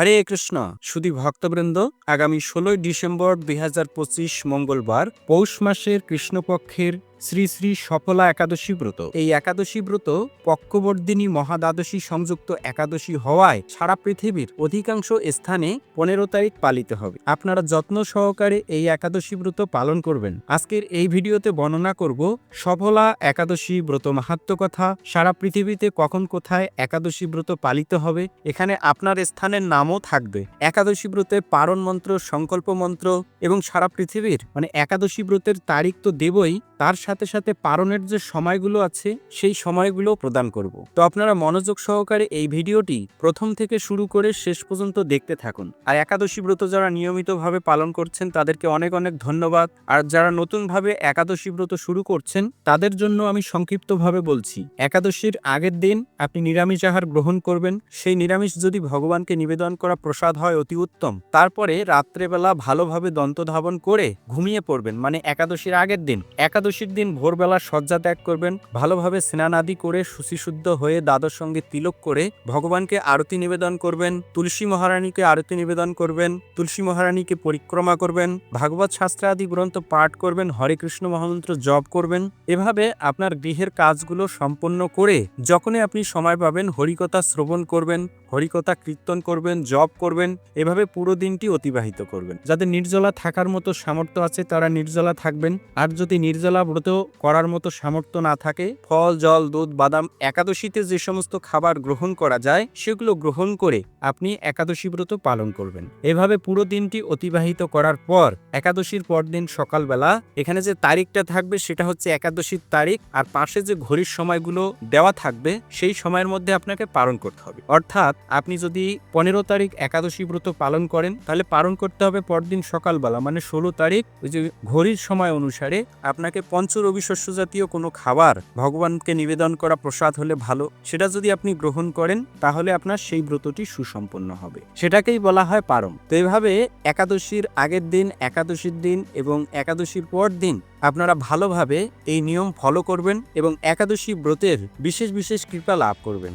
হরে কৃষ্ণ। সুধী ভক্তবৃন্দ আগামী ষোলোই ডিসেম্বর দুই হাজার পঁচিশ মঙ্গলবার পৌষ মাসের কৃষ্ণপক্ষের শ্রী শ্রী সফলা একাদশী ব্রত। এই একাদশী ব্রত পক্ষবর্ধিনী মহাদ্বাদশী সংযুক্ত একাদশী হওয়ায় সারা পৃথিবীর অধিকাংশ স্থানে পনেরো তারিখ পালিত হবে। আপনারা যত্ন সহকারে এই একাদশী ব্রত পালন করবেন। আজকের এই ভিডিওতে বর্ণনা করব সফলা একাদশী ব্রত মাহাত্ম কথা। সারা পৃথিবীতে কখন কোথায় একাদশী ব্রত পালিত হবে, এখানে আপনার স্থানের নামও থাকবে। একাদশী ব্রতে পারণ মন্ত্র, সংকল্প মন্ত্র এবং সারা পৃথিবীর মানে একাদশী ব্রতের তারিখ তো দেবই তার সাথে সাথে পারণের যে সময়গুলো আছে, সেই সময়গুলো প্রদান করব। তো আপনারা মনোযোগ সহকারে এই ভিডিওটি প্রথম থেকে শুরু করে শেষ পর্যন্ত দেখতে থাকুন। আর একাদশী ব্রত যারা নিয়মিতভাবে পালন করছেন, তাদেরকে অনেক অনেক ধন্যবাদ। আর যারা নতুনভাবে একাদশী ব্রত শুরু করছেন, তাদের জন্য আমি সংক্ষিপ্তভাবে বলছি, একাদশীর আগের দিন আপনি নিরামিষ আহার গ্রহণ করবেন। সেই নিরামিষ যদি ভগবানকে নিবেদন করা প্রসাদ হয় অতি উত্তম। তারপরে রাত্রেবেলা ভালোভাবে দন্তধাবন করে ঘুমিয়ে পড়বেন মানে একাদশীর আগের দিন। একাদশীর দিন ভোরবেলা শয্যা ত্যাগ করবেন, ভালোভাবে স্নান আদি করে শুচিশুদ্ধ হয়ে দাদর সঙ্গে তিলক করে ভগবানকে আরতি নিবেদন করবেন, তুলসী মহারানীকে আরতি নিবেদন করবেন, তুলসী মহারানীকে পরিক্রমা করবেন, ভাগবত শাস্ত্র আদি গ্রন্থ পাঠ করবেন, হরে কৃষ্ণ মহামন্ত্র জপ করবেন, এভাবে আপনার গৃহের কাজগুলো সম্পন্ন করে যখনই আপনি সময় পাবেন হরিকথা শ্রবণ করবেন, হরিকথা কীর্তন করবেন, জপ করবেন, এভাবে পুরো দিনটি অতিবাহিত করবেন। যাদের নির্জলা থাকার মতো সামর্থ্য আছে তারা নির্জলা থাকবেন, আর যদি নির্জলা ব্রত করার মতো সামর্থ্য না থাকে, ফল, জল, দুধ, বাদাম, একাদশীতে যে সমস্ত খাবার গ্রহণ করা যায়, সেগুলো গ্রহণ করে আপনি একাদশী ব্রত পালন করবেন। এভাবে পুরো দিনটি অতিবাহিত করার পর, একাদশীর পরদিন সকালবেলা, এখানে যে তারিখটা থাকবে সেটা হচ্ছে একাদশীর তারিখ, আর পাশে যে ঘড়ির সময়গুলো দেওয়া থাকবে, সেই সময়ের মধ্যে আপনাকে পালন করতে হবে। অর্থাৎ আপনি যদি পনেরো তারিখ একাদশী ব্রত পালন করেন, তাহলে পালন করতে হবে পরদিন সকালবেলা মানে ষোলো তারিখ, ওই যে ঘড়ির সময় অনুসারে আপনাকে পঞ্চরবি শস্য জাতীয় কোনো খাবার ভগবানকে নিবেদন করা প্রসাদ হলে ভালো। সেটা যদি আপনি গ্রহণ করেন, তাহলে আপনার সেই ব্রতটি সুসম্পন্ন হবে। সেটাকেই বলা হয় পারম। তো এভাবে একাদশীর আগের দিন, একাদশীর দিন এবং একাদশীর পর দিন আপনারা ভালোভাবে এই নিয়ম ফলো করবেন এবং একাদশী ব্রতের বিশেষ বিশেষ কৃপা লাভ করবেন।